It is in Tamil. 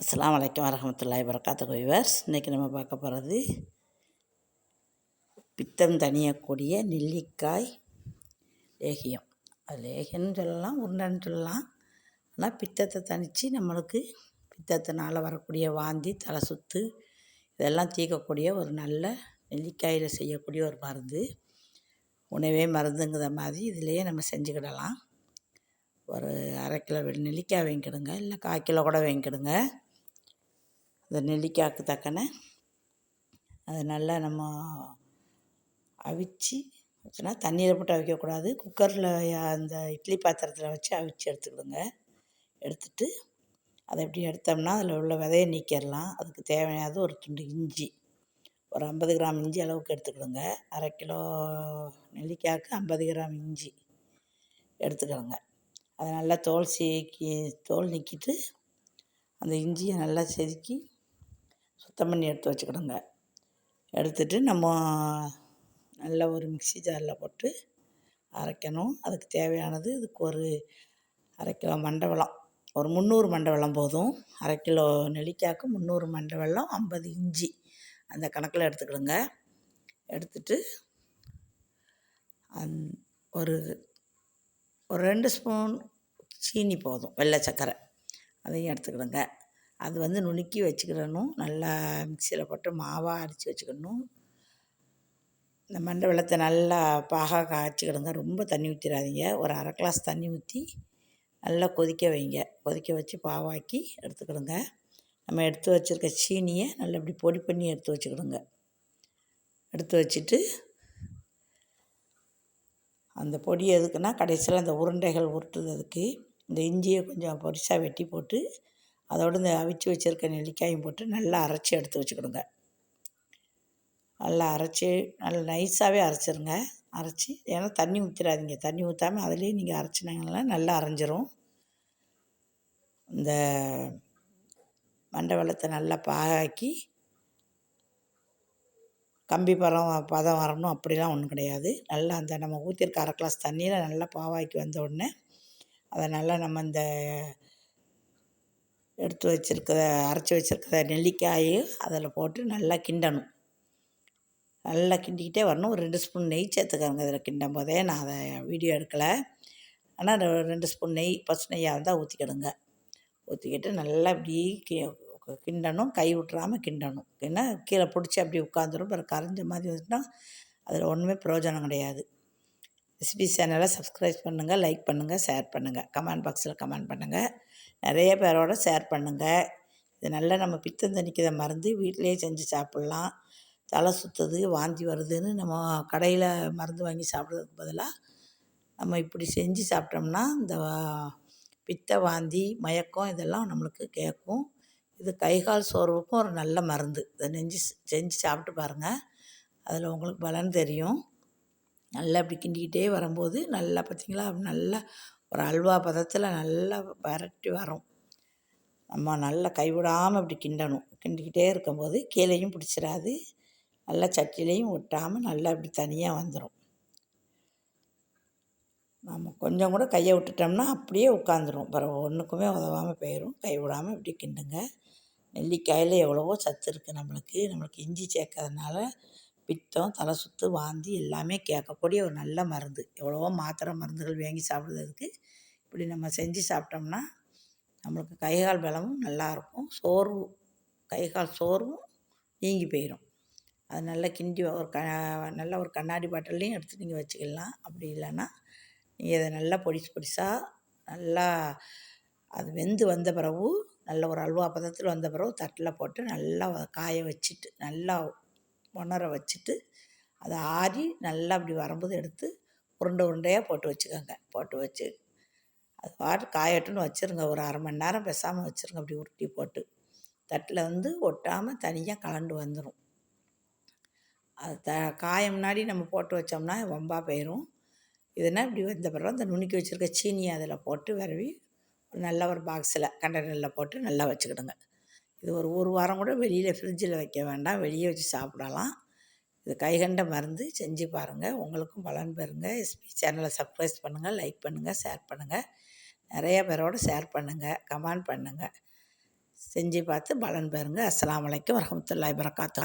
அஸ்லாம் வலைக்கம் வரமத்துல்லாய் வரகாத்து விவர்ஸ். இன்றைக்கி நம்ம பார்க்க போகிறது பித்தம் தணியக்கூடிய நெல்லிக்காய் லேகியம். அது லேகியம்னு சொல்லலாம் உருண்டைன்னு சொல்லலாம் ஆனால் பித்தத்தை தணித்து நம்மளுக்கு பித்தத்தினால் வரக்கூடிய வாந்தி தலை சுத்து இதெல்லாம் தீர்க்கக்கூடிய ஒரு நல்ல நெல்லிக்காயில் செய்யக்கூடிய ஒரு மருந்து. உணவே மருந்துங்கிற மாதிரி இதிலையே நம்ம செஞ்சுக்கிடலாம். ஒரு அரை கிலோ நெல்லிக்காய் வாங்கிக்கிடுங்க இல்லை கால் கிலோ கூட வாங்கிக்கிடுங்க. அந்த நெல்லிக்காய்க்கு தக்கன. அதை நல்லா நம்ம அவிச்சு வச்சுனா தண்ணியில் போட்டு அவிக்கக்கூடாது. குக்கரில் அந்த இட்லி பாத்திரத்தில் வச்சு அவிச்சு எடுத்துக்கிடுங்க. எடுத்துட்டு அதை எப்படி எடுத்தோம்னா அதில் உள்ள விதைய நீக்கிடலாம். அதுக்கு தேவையானது ஒரு துண்டு இஞ்சி. ஒரு ஐம்பது கிராம் இஞ்சி அளவுக்கு எடுத்துக்கிடுங்க. அரை கிலோ நெல்லிக்காய்க்கு ஐம்பது கிராம் இஞ்சி எடுத்துக்கிடுங்க. அதை நல்லா தோல் சீக்கி தோல் நீக்கிட்டு அந்த இஞ்சியை நல்லா செதுக்கி சுத்தம் பண்ணி எடுத்து வச்சுக்கிடுங்க. எடுத்துட்டு நம்ம நல்ல ஒரு மிக்ஸி ஜாரில் போட்டு அரைக்கணும். அதுக்கு தேவையானது இதுக்கு ஒரு அரை கிலோ மண்டை வெல்லம். ஒரு முந்நூறு மண்டை வெல்லம் போதும். அரை கிலோ நெல்லிக்காய்க்கு முந்நூறு மண்டை வெல்லம் ஐம்பது இஞ்சி. அந்த கணக்கில் எடுத்துக்கிடுங்க. எடுத்துட்டு அந் ஒரு ஒரு ரெண்டு ஸ்பூன் சீனி போதும். வெள்ளை சர்க்கரை. அதையும் எடுத்துக்கிடுங்க. அது வந்து நுணுக்கி வச்சுக்கிடணும். நல்லா மிக்சியில் போட்டு மாவாக அரைச்சி வச்சுக்கிடணும். இந்த மண்டை வெள்ளத்தை நல்லா பாகாக காய்ச்சிக்கிடுங்க ரொம்ப தண்ணி ஊற்றிடாதீங்க ஒரு அரை கிளாஸ் தண்ணி ஊற்றி நல்லா கொதிக்க வைங்க. கொதிக்க வச்சு பாவாக்கி எடுத்துக்கிடுங்க. நம்ம எடுத்து வச்சுருக்க சீனியை நல்லா இப்படி பொடி பண்ணி எடுத்து வச்சுக்கிடுங்க. எடுத்து வச்சுட்டு அந்த பொடி எதுக்குன்னா கடைசியில் அந்த உருண்டைகள் உருட்டுறதுக்கு இந்த இஞ்சியை கொஞ்சம் பொரிசாக வெட்டி போட்டு அதோடு இந்த அவிச்சு வச்சுருக்க நெல்லிக்காயும் போட்டு நல்லா அரைச்சி எடுத்து வச்சுக்கிடுங்க. நல்லா அரைச்சி நல்லா நைஸாகவே அரைச்சிருங்க. அரைச்சி ஏன்னா தண்ணி ஊற்றிடாதீங்க தண்ணி ஊற்றாமல் அதுலேயே நீங்கள் அரைச்சினாங்கன்னா நல்லா அரைஞ்சிரும். இந்த மண்டை வெள்ளத்தை நல்லா பாகாக்கி கம்பி பதம் பதம் வரணும் அப்படிலாம் ஒன்றும் கிடையாது. நல்லா அந்த நம்ம ஊற்றிருக்க அரை கிளாஸ் தண்ணியில் நல்லா பாவாக்கி வந்த உடனே அதை நல்லா நம்ம இந்த எடுத்து வச்சுருக்கிற அரைச்சி வச்சுருக்கிற நெல்லிக்காயையும் அதில் போட்டு நல்லா கிண்டணும். நல்லா கிண்டிக்கிட்டே வரணும். ஒரு ரெண்டு ஸ்பூன் நெய் சேர்த்துக்கோங்க அதில் கிண்டும் போதே. நான் அதை வீடியோ எடுக்கலை. ஆனால் ரெண்டு ஸ்பூன் நெய் பசு நெய்யாக இருந்தால் ஊற்றிக்கிடுங்க ஊற்றிக்கிட்டு நல்லா இப்படி கி கிண்டணும். கை விட்றாமல் கிண்டணும். ஏன்னா கீழே பிடிச்சி அப்படி உட்காந்துரும். பிறகு கரைஞ்ச மாதிரி வந்துட்டுனா அதில் ஒன்றுமே பிரயோஜனம் கிடையாது. ரெசிபி சேனலை சப்ஸ்கிரைப் பண்ணுங்கள் லைக் பண்ணுங்கள் ஷேர் பண்ணுங்கள் கமெண்ட் பாக்ஸில் கமெண்ட் பண்ணுங்கள் நிறைய பேரோட ஷேர் பண்ணுங்கள் இது நல்லா நம்ம பித்தம் தணிக்கிற மருந்து வீட்டிலேயே செஞ்சு சாப்பிட்லாம். தலை சுற்றுது வாந்தி வருதுன்னு நம்ம கடையில் மருந்து வாங்கி சாப்பிட்றதுக்கு பதிலாக நம்ம இப்படி செஞ்சு சாப்பிட்டோம்னா இந்த பித்த வாந்தி மயக்கம் இதெல்லாம் நம்மளுக்கு கேட்கும். இது கை கால் சோர்வுக்கும் ஒரு நல்ல மருந்து. இதை நெஞ்சு செஞ்சு சாப்பிட்டு பாருங்கள் அதில் உங்களுக்கு பலன் தெரியும். நல்லா இப்படி கிண்டிக்கிட்டே வரும்போது நல்லா பார்த்திங்களா நல்லா ஒரு அல்வா பதத்தில் நல்லா வரட்டி வரும். நம்ம நல்லா கைவிடாமல் இப்படி கிண்டணும். கிண்டிக்கிட்டே இருக்கும்போது கீழேயும் பிடிச்சிடாது. நல்லா சட்டிலையும் ஒட்டாமல் நல்லா இப்படி தனியாக வந்துடும் நம்ம கொஞ்சம் கூட கையை விட்டுட்டோம்னா அப்படியே உட்காந்துரும். பிறகு ஒன்றுக்குமே உதவாமல் போயிடும் கை விடாமல் இப்படி கிண்டுங்க. நெல்லிக்காயில் எவ்வளவோ சத்து இருக்குது நம்மளுக்கு. நம்மளுக்கு இஞ்சி சேர்க்கறதுனால பித்தம் தலை சுற்று வாந்தி எல்லாமே கேட்கக்கூடிய ஒரு நல்ல மருந்து. எவ்வளவோ மாத்திரை மருந்துகள் வாங்கி சாப்பிட்றதுக்கு இப்படி நம்ம செஞ்சு சாப்பிட்டோம்னா நம்மளுக்கு கை கால் பலமும் நல்லாயிருக்கும் சோர்வு கை கால் சோர்வும் நீங்கி போயிடும் அது நல்லா கிண்டி ஒரு க நல்ல ஒரு கண்ணாடி பாட்டிலையும் எடுத்து நீங்கள் வச்சுக்கலாம். அப்படி இல்லைன்னா நீங்கள் இதை நல்லா பொடிசு பொடிசாக நல்லா அது வெந்து வந்த பிறகு நல்ல ஒரு அல்வா பதத்தில் வந்த பிறகு தட்டில் போட்டு நல்லா காய வச்சுட்டு நல்லா உணர வச்சுட்டு அதை ஆறி நல்லா அப்படி வரும்போது எடுத்து உருண்டை உருண்டையாக போட்டு வச்சுக்கோங்க. போட்டு வச்சு அது பாட்டு காயட்டுன்னு வச்சுருங்க. ஒரு அரை மணி நேரம் பேசாமல் வச்சுருங்க. அப்படி உருட்டி போட்டு தட்டில் வந்து ஒட்டாமல் தனியாக கலண்டு வந்துடும் அது த காய முன்னாடி நம்ம போட்டு வச்சோம்னா வம்பா போயிடும் இதுனா இப்படி வந்த பிறகு அந்த நுணுக்கி வச்சுருக்க சீனியை அதில் போட்டு விரவி நல்ல ஒரு பாக்ஸில் கண்டெய்னரில் போட்டு நல்லா வச்சுக்கிடுங்க. இது ஒரு ஒரு வாரம் கூட வெளியில் ஃப்ரிட்ஜில் வைக்க வேண்டாம். வெளியே வச்சு சாப்பிடலாம். இது கைகண்ட மருந்து. செஞ்சு பாருங்கள் உங்களுக்கும் பலன் பெறுங்க. எஸ்பி சேனலை சப்ஸ்கிரைப் பண்ணுங்கள் லைக் பண்ணுங்கள் ஷேர் பண்ணுங்கள் நிறைய பேரோட ஷேர் பண்ணுங்கள் கமெண்ட் பண்ணுங்கள் செஞ்சு பார்த்து பலன் பெறுங்க. அஸ்லாம் வலைக்கம் வரஹ்மத்துல்லாஹி வரகாத்துஹு